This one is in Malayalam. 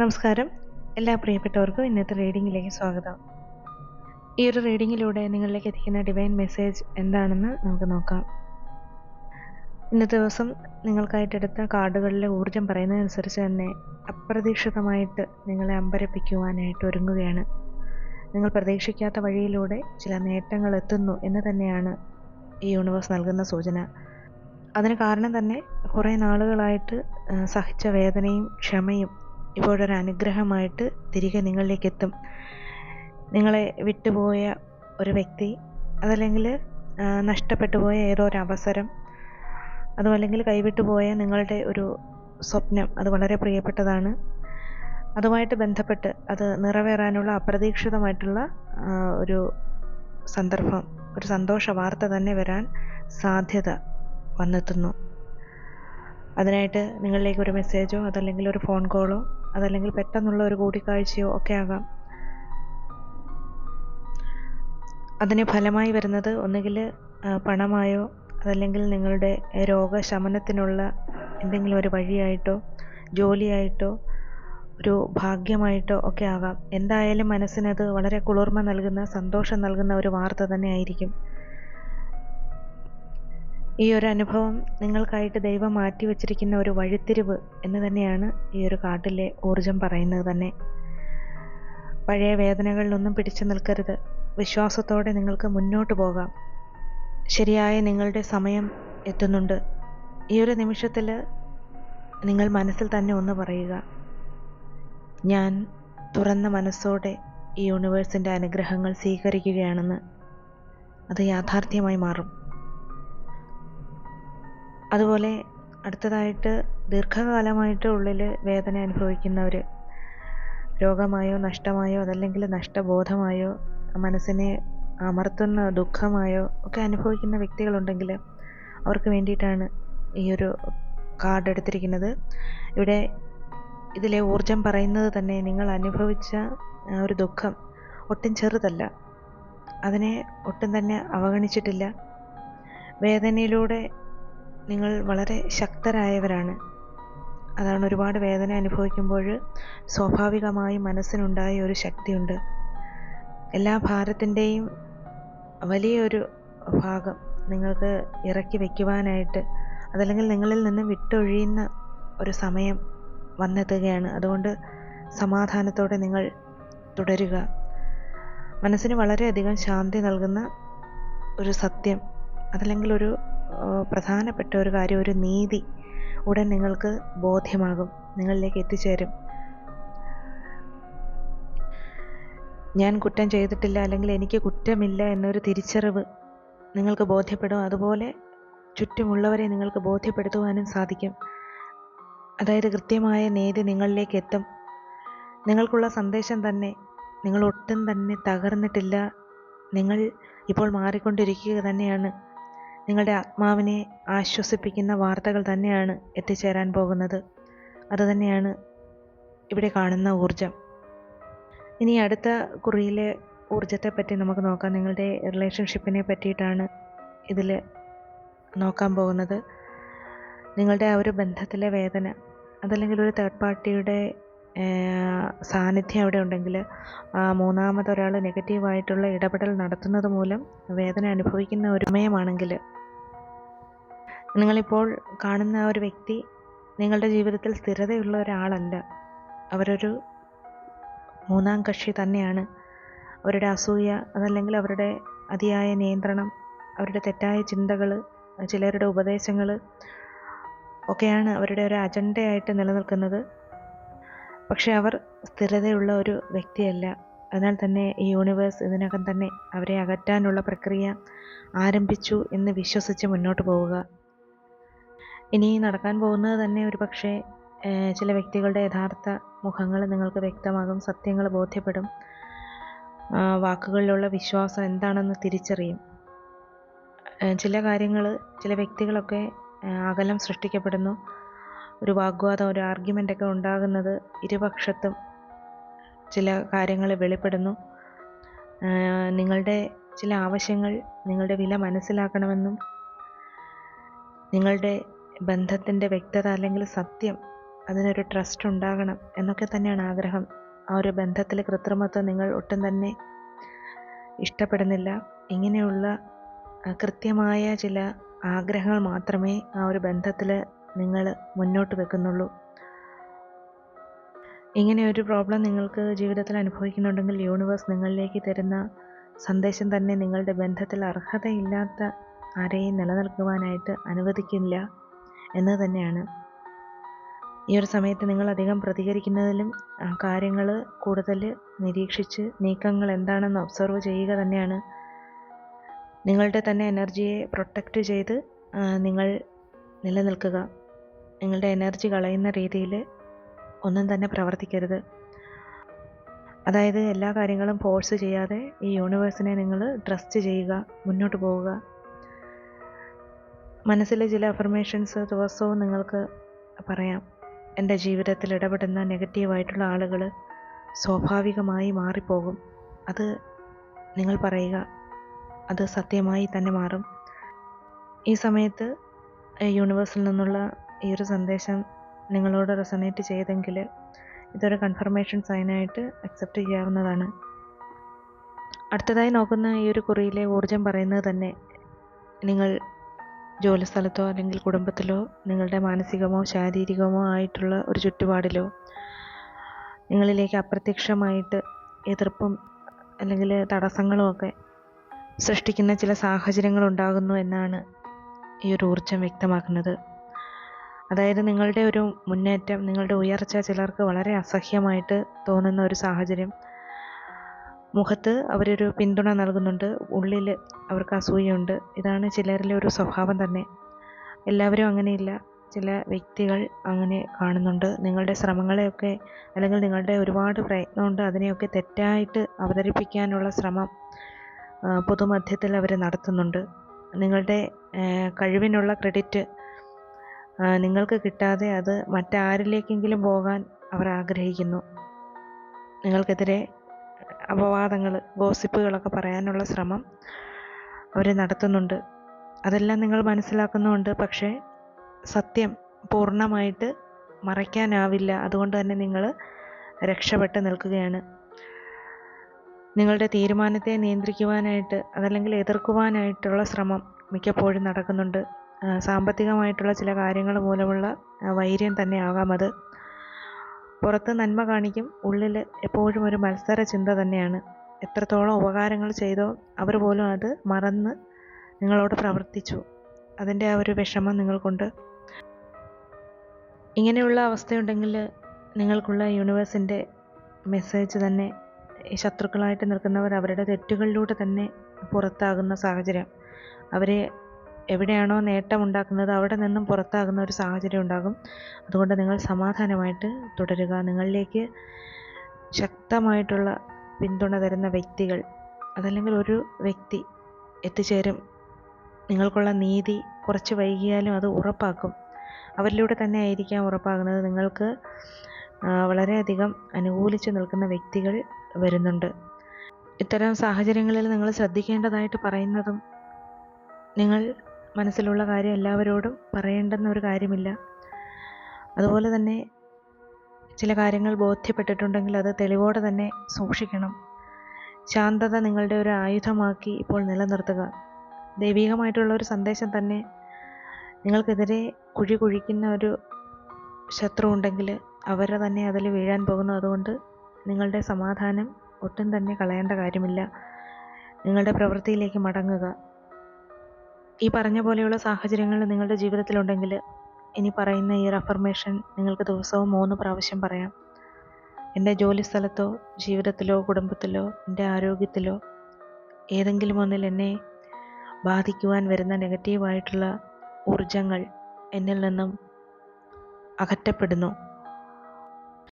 നമസ്കാരം. എല്ലാ പ്രിയപ്പെട്ടവർക്കും ഇന്നത്തെ റീഡിങ്ങിലേക്ക് സ്വാഗതം. ഈ ഒരു റീഡിങ്ങിലൂടെ നിങ്ങളിലേക്ക് എത്തിക്കുന്ന ഡിവൈൻ മെസ്സേജ് എന്താണെന്ന് നമുക്ക് നോക്കാം. ഇന്നത്തെ ദിവസം നിങ്ങൾക്കായിട്ടെടുത്ത കാർഡുകളിലെ ഊർജം പറയുന്നതനുസരിച്ച് തന്നെ അപ്രതീക്ഷിതമായിട്ട് നിങ്ങളെ അമ്പരപ്പിക്കുവാനായിട്ട് ഒരുങ്ങുകയാണ്. നിങ്ങൾ പ്രതീക്ഷിക്കാത്ത വഴിയിലൂടെ ചില നേട്ടങ്ങൾ എത്തുന്നു എന്ന് തന്നെയാണ് ഈ യൂണിവേഴ്സ് നൽകുന്ന സൂചന. അതിന് കാരണം തന്നെ കുറേ നാളുകളായിട്ട് സഹിച്ച വേദനയും ക്ഷമയും ഇപ്പോഴൊരു അനുഗ്രഹമായിട്ട് തിരികെ നിങ്ങളിലേക്ക് എത്തും നിങ്ങളെ വിട്ടുപോയ ഒരു വ്യക്തി അതല്ലെങ്കിൽ നഷ്ടപ്പെട്ടു പോയ ഏതോ ഒരു അവസരം അതുമല്ലെങ്കിൽ കൈവിട്ടു പോയ നിങ്ങളുടെ ഒരു സ്വപ്നം അത് വളരെ പ്രിയപ്പെട്ടതാണ്. അതുമായിട്ട് ബന്ധപ്പെട്ട് അത് നിറവേറാനുള്ള അപ്രതീക്ഷിതമായിട്ടുള്ള ഒരു സന്ദർഭം ഒരു സന്തോഷ വാർത്ത തന്നെ വരാൻ സാധ്യത വന്നെത്തുന്നു. അതിനായിട്ട് നിങ്ങളിലേക്ക് ഒരു മെസ്സേജോ അതല്ലെങ്കിൽ ഒരു ഫോൺ കോളോ അതല്ലെങ്കിൽ പെട്ടെന്നുള്ള ഒരു കൂടിക്കാഴ്ചയോ ഒക്കെ ആകാം. അതിന് ഫലമായി വരുന്നത് ഒന്നുകിൽ പണമായോ അതല്ലെങ്കിൽ നിങ്ങളുടെ രോഗശമനത്തിനുള്ള എന്തെങ്കിലും ഒരു വഴിയായിട്ടോ ജോലിയായിട്ടോ ഒരു ഭാഗ്യമായിട്ടോ ഒക്കെ ആകാം. എന്തായാലും മനസ്സിനത് വളരെ കുളിർമ നൽകുന്ന സന്തോഷം നൽകുന്ന ഒരു വാർത്ത തന്നെ ആയിരിക്കും. ഈ ഒരു അനുഭവം നിങ്ങൾക്കായിട്ട് ദൈവം മാറ്റി വച്ചിരിക്കുന്ന ഒരു വഴിത്തിരിവ് എന്ന് തന്നെയാണ് ഈ ഒരു കാർഡിലെ ഊർജം പറയുന്നത് തന്നെ. പഴയ വേദനകളിലൊന്നും പിടിച്ചു നിൽക്കരുത്. വിശ്വാസത്തോടെ നിങ്ങൾക്ക് മുന്നോട്ട് പോകാം. ശരിയായ നിങ്ങളുടെ സമയം എത്തുന്നുണ്ട്. ഈ ഒരു നിമിഷത്തിൽ നിങ്ങൾ മനസ്സിൽ തന്നെ ഒന്ന് പറയുക. ഞാൻ തുറന്ന മനസ്സോടെ ഈ യൂണിവേഴ്സിന്റെ അനുഗ്രഹങ്ങൾ സ്വീകരിക്കുകയാണെന്ന്. അത് യാഥാർത്ഥ്യമായി മാറും. അതുപോലെ അടുത്തതായിട്ട് ദീർഘകാലമായിട്ട് ഉള്ളിൽ വേദന അനുഭവിക്കുന്നവർ രോഗമായോ നഷ്ടമായോ അതല്ലെങ്കിൽ നഷ്ടബോധമായോ മനസ്സിനെ അമർത്തുന്ന ദുഃഖമായോ ഒക്കെ അനുഭവിക്കുന്ന വ്യക്തികളുണ്ടെങ്കിൽ അവർക്ക് വേണ്ടിയിട്ടാണ് ഈ ഒരു കാർഡ് എടുത്തിരിക്കുന്നത്. ഇവിടെ ഇതിലെ ഊർജം പറയുന്നത് തന്നെ നിങ്ങൾ അനുഭവിച്ച ഒരു ദുഃഖം ഒട്ടും ചെറുതല്ല. അതിനെ ഒട്ടും തന്നെ അവഗണിച്ചിട്ടില്ല. വേദനയിലൂടെ നിങ്ങൾ വളരെ ശക്തരായവരാണ്. അതാണ് ഒരുപാട് വേദന അനുഭവിക്കുമ്പോൾ സ്വാഭാവികമായി മനസ്സിനുണ്ടായ ഒരു ശക്തിയുണ്ട്. എല്ലാ ഭാരത്തിന്റെയും വലിയൊരു ഭാഗം നിങ്ങൾക്ക് ഇറക്കി വയ്ക്കുവാനായിട്ട് അതല്ലെങ്കിൽ നിങ്ങളിൽ നിന്ന് വിട്ടൊഴിയുന്ന ഒരു സമയം വന്നെത്തുകയാണ്. അതുകൊണ്ട് സമാധാനത്തോടെ നിങ്ങൾ തുടരുക. മനസ്സിന് വളരെയധികം ശാന്തി നൽകുന്ന ഒരു സത്യം അതല്ലെങ്കിൽ ഒരു പ്രധാനപ്പെട്ട ഒരു കാര്യം ഒരു നീതി ഉടൻ നിങ്ങൾക്ക് ബോധ്യമാകും നിങ്ങളിലേക്ക് എത്തിച്ചേരും. ഞാൻ കുറ്റം ചെയ്തിട്ടില്ല അല്ലെങ്കിൽ എനിക്ക് കുറ്റമില്ല എന്നൊരു തിരിച്ചറിവ് നിങ്ങൾക്ക് ബോധ്യപ്പെടും. അതുപോലെ ചുറ്റുമുള്ളവരെ നിങ്ങൾക്ക് ബോധ്യപ്പെടുത്തുവാനും സാധിക്കും. അതായത് കൃത്യമായ നീതി നിങ്ങളിലേക്ക് എത്തും. നിങ്ങൾക്കുള്ള സന്ദേശം തന്നെ നിങ്ങൾ ഒട്ടും തന്നെ തകർന്നിട്ടില്ല. നിങ്ങൾ ഇപ്പോൾ മാറിക്കൊണ്ടിരിക്കുക തന്നെയാണ്. നിങ്ങളുടെ ആത്മാവിനെ ആശ്വസിപ്പിക്കുന്ന വാർത്തകൾ തന്നെയാണ് എത്തിച്ചേരാൻ പോകുന്നത്. അതുതന്നെയാണ് ഇവിടെ കാണുന്ന ഊർജം ഇനി അടുത്ത കുറിയിലെ ഊർജത്തെ പറ്റി നമുക്ക് നോക്കാം. നിങ്ങളുടെ റിലേഷൻഷിപ്പിനെ പറ്റിയിട്ടാണ് ഇതിൽ നോക്കാൻ പോകുന്നത്. നിങ്ങളുടെ ആ ഒരു ബന്ധത്തിലെ വേദന അതല്ലെങ്കിൽ ഒരു തേർഡ് പാർട്ടിയുടെ സാന്നിധ്യം അവിടെ ഉണ്ടെങ്കിൽ മൂന്നാമതൊരാൾ നെഗറ്റീവായിട്ടുള്ള ഇടപെടൽ നടത്തുന്നത് മൂലം വേദന അനുഭവിക്കുന്ന ഒരു സമയമാണെങ്കിൽ നിങ്ങളിപ്പോൾ കാണുന്ന ആ ഒരു വ്യക്തി നിങ്ങളുടെ ജീവിതത്തിൽ സ്ഥിരതയുള്ള ഒരാളല്ല. അവരൊരു മൂന്നാം കക്ഷി തന്നെയാണ്. അവരുടെ അസൂയ അതല്ലെങ്കിൽ അവരുടെ അതിയായ നിയന്ത്രണം അവരുടെ തെറ്റായ ചിന്തകൾ ചിലരുടെ ഉപദേശങ്ങൾ ഒക്കെയാണ് അവരുടെ ഒരു അജണ്ടയായിട്ട് നിലനിൽക്കുന്നത്. പക്ഷേ അവർ സ്ഥിരതയുള്ള ഒരു വ്യക്തിയല്ല. അതിനാൽ തന്നെ ഈ യൂണിവേഴ്സ് ഇതിനകം തന്നെ അവരെ അകറ്റാനുള്ള പ്രക്രിയ ആരംഭിച്ചു എന്ന് വിശ്വസിച്ച് മുന്നോട്ട് പോവുക. ഇനി നടക്കാൻ പോകുന്നത് തന്നെ ഒരു പക്ഷേ ചില വ്യക്തികളുടെ യഥാർത്ഥ മുഖങ്ങൾ നിങ്ങൾക്ക് വ്യക്തമാകും സത്യങ്ങൾ ബോധ്യപ്പെടും. വാക്കുകളിലുള്ള വിശ്വാസം എന്താണെന്ന് തിരിച്ചറിയും. ചില കാര്യങ്ങൾ ചില വ്യക്തികളൊക്കെ അകലം സൃഷ്ടിക്കപ്പെടുന്നു. ഒരു വാഗ്വാദം ഒരു ആർഗ്യുമെന്റ് ഒക്കെ ഉണ്ടാകുന്നത് ഇരുപക്ഷത്തും ചില കാര്യങ്ങൾ വെളിപ്പെടുന്നു. നിങ്ങളുടെ ചില ആവശ്യങ്ങൾ നിങ്ങളുടെ വില മനസ്സിലാക്കണമെന്നും നിങ്ങളുടെ ബന്ധത്തിന്റെ വ്യക്തത അല്ലെങ്കിൽ സത്യം അതിനൊരു ട്രസ്റ്റ് ഉണ്ടാകണം എന്നൊക്കെ തന്നെയാണ് ആഗ്രഹം. ആ ഒരു ബന്ധത്തിൽ കൃത്രിമത്വം നിങ്ങൾ ഒട്ടും തന്നെ ഇഷ്ടപ്പെടുന്നില്ല. ഇങ്ങനെയുള്ള കൃത്യമായ ചില ആഗ്രഹങ്ങൾ മാത്രമേ ആ ഒരു ബന്ധത്തിൽ നിങ്ങൾ മുന്നോട്ട് വെക്കുന്നുള്ളൂ. ഇങ്ങനെ ഒരു പ്രോബ്ലം നിങ്ങൾക്ക് ജീവിതത്തിൽ അനുഭവിക്കുന്നുണ്ടെങ്കിൽ യൂണിവേഴ്സ് നിങ്ങളിലേക്ക് തരുന്ന സന്ദേശം തന്നെ നിങ്ങളുടെ ബന്ധത്തിൽ അർഹതയില്ലാത്ത ആരെയും നിലനിൽക്കുവാനായിട്ട് അനുവദിക്കില്ല. എന്ന് തന്നെയാണ്. ഈ ഒരു സമയത്ത് നിങ്ങൾ അധികം പ്രതികരിക്കുന്നതിലും കാര്യങ്ങൾ കൂടുതൽ നിരീക്ഷിച്ച് നീക്കങ്ങൾ എന്താണെന്ന് ഒബ്സർവ് ചെയ്യുക തന്നെയാണ്. നിങ്ങളുടെ തന്നെ എനർജിയെ പ്രൊട്ടക്റ്റ് ചെയ്ത് നിങ്ങൾ നിലനിൽക്കുക. നിങ്ങളുടെ എനർജി കളയുന്ന രീതിയിൽ ഒന്നും തന്നെ പ്രവർത്തിക്കരുത്. അതായത് എല്ലാ കാര്യങ്ങളും ഫോഴ്സ് ചെയ്യാതെ ഈ യൂണിവേഴ്സിനെ നിങ്ങൾ ട്രസ്റ്റ് ചെയ്യുക മുന്നോട്ട് പോവുക. മനസ്സിലെ ചില അഫർമേഷൻസ് ദിവസവും നിങ്ങൾക്ക് പറയാം. എന്റെ ജീവിതത്തിൽ ഇടപെടുന്ന നെഗറ്റീവായിട്ടുള്ള ആളുകൾ സ്വാഭാവികമായി മാറിപ്പോകും. അത് നിങ്ങൾ പറയുക. അത് സത്യമായി തന്നെ മാറും. ഈ സമയത്ത് യൂണിവേഴ്സിൽ നിന്നുള്ള ഈ ഒരു സന്ദേശം നിങ്ങളോട് റെസണേറ്റ് ചെയ്തെങ്കിൽ ഇതൊരു കൺഫർമേഷൻ സൈനായിട്ട് അക്സെപ്റ്റ് ചെയ്യാവുന്നതാണ്. അടുത്തതായി നോക്കുന്ന ഈ ഒരു കുറിയിലെ ഊർജം പറയുന്നത് തന്നെ നിങ്ങൾ ജോലിസ്ഥലത്തോ അല്ലെങ്കിൽ കുടുംബത്തിലോ നിങ്ങളുടെ മാനസികമോ ശാരീരികമോ ആയിട്ടുള്ള ഒരു ചുറ്റുപാടിലോ നിങ്ങളിലേക്ക് അപ്രത്യക്ഷമായിട്ട് എതിർപ്പും അല്ലെങ്കിൽ തടസ്സങ്ങളും ഒക്കെ സൃഷ്ടിക്കുന്ന ചില സാഹചര്യങ്ങൾ ഉണ്ടാകുന്നു എന്നാണ് ഈ ഒരു ഊർജം വ്യക്തമാക്കുന്നത്. അതായത് നിങ്ങളുടെ ഒരു മുന്നേറ്റം നിങ്ങളുടെ ഉയർച്ച ചിലർക്ക് വളരെ അസഹ്യമായിട്ട് തോന്നുന്ന ഒരു സാഹചര്യം മുഖത്ത് അവരൊരു പിന്തുണ നൽകുന്നുണ്ട്. ഉള്ളിൽ അവർക്ക് അസൂയുണ്ട് ഇതാണ് ചിലരിലെ ഒരു സ്വഭാവം തന്നെ. എല്ലാവരും അങ്ങനെയില്ല. ചില വ്യക്തികൾ അങ്ങനെ കാണുന്നുണ്ട്. നിങ്ങളുടെ ശ്രമങ്ങളെയൊക്കെ അല്ലെങ്കിൽ നിങ്ങളുടെ ഒരുപാട് പ്രയത്നമുണ്ട്. അതിനെയൊക്കെ തെറ്റായിട്ട് അവതരിപ്പിക്കാനുള്ള ശ്രമം പൊതുമധ്യത്തിൽ അവർ നടത്തുന്നുണ്ട്. നിങ്ങളുടെ കഴിവിനുള്ള ക്രെഡിറ്റ് നിങ്ങൾക്ക് കിട്ടാതെ അത് മറ്റാരിലേക്കെങ്കിലും പോകാൻ അവർ ആഗ്രഹിക്കുന്നു. നിങ്ങൾക്കെതിരെ അപവാദങ്ങൾ ഗോസിപ്പുകളൊക്കെ പറയാനുള്ള ശ്രമം അവർ നടത്തുന്നുണ്ട്. അതെല്ലാം നിങ്ങൾ മനസ്സിലാക്കുന്നുണ്ട്. പക്ഷേ സത്യം പൂർണമായിട്ട് മറയ്ക്കാനാവില്ല. അതുകൊണ്ട് തന്നെ നിങ്ങൾ രക്ഷപ്പെട്ട് നിൽക്കുകയാണ്. നിങ്ങളുടെ തീരുമാനത്തെ നിയന്ത്രിക്കുവാനായിട്ട് അതല്ലെങ്കിൽ എതിർക്കുവാനായിട്ടുള്ള ശ്രമം മിക്കപ്പോഴും നടക്കുന്നുണ്ട്. സാമ്പത്തികമായിട്ടുള്ള ചില കാര്യങ്ങൾ മൂലമുള്ള വൈര്യം തന്നെ ആകാം അത്. പുറത്ത് നന്മ കാണിക്കും ഉള്ളിൽ എപ്പോഴും ഒരു മത്സര ചിന്ത തന്നെയാണ്. എത്രത്തോളം ഉപകാരങ്ങൾ ചെയ്തോ അവർ പോലും അത് മറന്ന് നിങ്ങളോട് പ്രവർത്തിച്ചു. അതിന്റെ ആ ഒരു വിഷമം നിങ്ങൾക്കുണ്ട്. ഇങ്ങനെയുള്ള അവസ്ഥയുണ്ടെങ്കിൽ നിങ്ങൾക്കുള്ള യൂണിവേഴ്സിന്റെ മെസ്സേജ് തന്നെ ഈ ശത്രുക്കളായിട്ട് നിൽക്കുന്നവർ അവരുടെ തെറ്റുകളിലൂടെ തന്നെ പുറത്താകുന്ന സാഹചര്യം. അവരെ എവിടെയാണോ നേട്ടമുണ്ടാക്കുന്നത് അവിടെ നിന്നും പുറത്താകുന്ന ഒരു സാഹചര്യം ഉണ്ടാകും. അതുകൊണ്ട് നിങ്ങൾ സമാധാനമായിട്ട് തുടരുക. നിങ്ങളിലേക്ക് ശക്തമായിട്ടുള്ള പിന്തുണ തരുന്ന വ്യക്തികൾ അതല്ലെങ്കിൽ ഒരു വ്യക്തി എത്തിച്ചേരും. നിങ്ങൾക്കുള്ള നീതി കുറച്ച് വൈകിയാലും അത് ഉറപ്പാക്കും. അവരിലൂടെ തന്നെ ആയിരിക്കാം ഉറപ്പാകുന്നത്. നിങ്ങൾക്ക് വളരെയധികം അനുകൂലിച്ച് നിൽക്കുന്ന വ്യക്തികൾ വരുന്നുണ്ട്. ഇത്തരം സാഹചര്യങ്ങളിൽ നിങ്ങൾ ശ്രദ്ധിക്കേണ്ടതായിട്ട് പറയുന്നതും നിങ്ങൾ മനസ്സിലുള്ള കാര്യം എല്ലാവരോടും പറയേണ്ടെന്ന ഒരു കാര്യമില്ല. അതുപോലെ തന്നെ ചില കാര്യങ്ങൾ ബോധ്യപ്പെട്ടിട്ടുണ്ടെങ്കിൽ അത് തെളിവോടെ തന്നെ സൂക്ഷിക്കണം. ശാന്തത നിങ്ങളുടെ ഒരു ആയുധമാക്കി ഇപ്പോൾ നിലനിർത്തുക. ദൈവികമായിട്ടുള്ള ഒരു സന്ദേശം തന്നെ നിങ്ങൾക്കെതിരെ കുഴി കുഴിക്കുന്ന ഒരു ശത്രു ഉണ്ടെങ്കിൽ അവരെ തന്നെ അതിൽ വീഴാൻ പോകുന്നു. അതുകൊണ്ട് നിങ്ങളുടെ സമാധാനം ഒട്ടും തന്നെ കളയേണ്ട കാര്യമില്ല. നിങ്ങളുടെ പ്രവൃത്തിയിലേക്ക് മടങ്ങുക. ഈ പറഞ്ഞ പോലെയുള്ള സാഹചര്യങ്ങൾ നിങ്ങളുടെ ജീവിതത്തിലുണ്ടെങ്കിൽ ഇനി പറയുന്ന ഈ റഫർമേഷൻ നിങ്ങൾക്ക് ദിവസവും മൂന്ന് പ്രാവശ്യം പറയാം. എന്റെ ജോലി സ്ഥലത്തോ ജീവിതത്തിലോ കുടുംബത്തിലോ എന്റെ ആരോഗ്യത്തിലോ ഏതെങ്കിലും ഒന്നിൽ എന്നെ ബാധിക്കുവാൻ വരുന്ന നെഗറ്റീവായിട്ടുള്ള ഊർജങ്ങൾ എന്നിൽ നിന്നും അകറ്റപ്പെടുന്നു.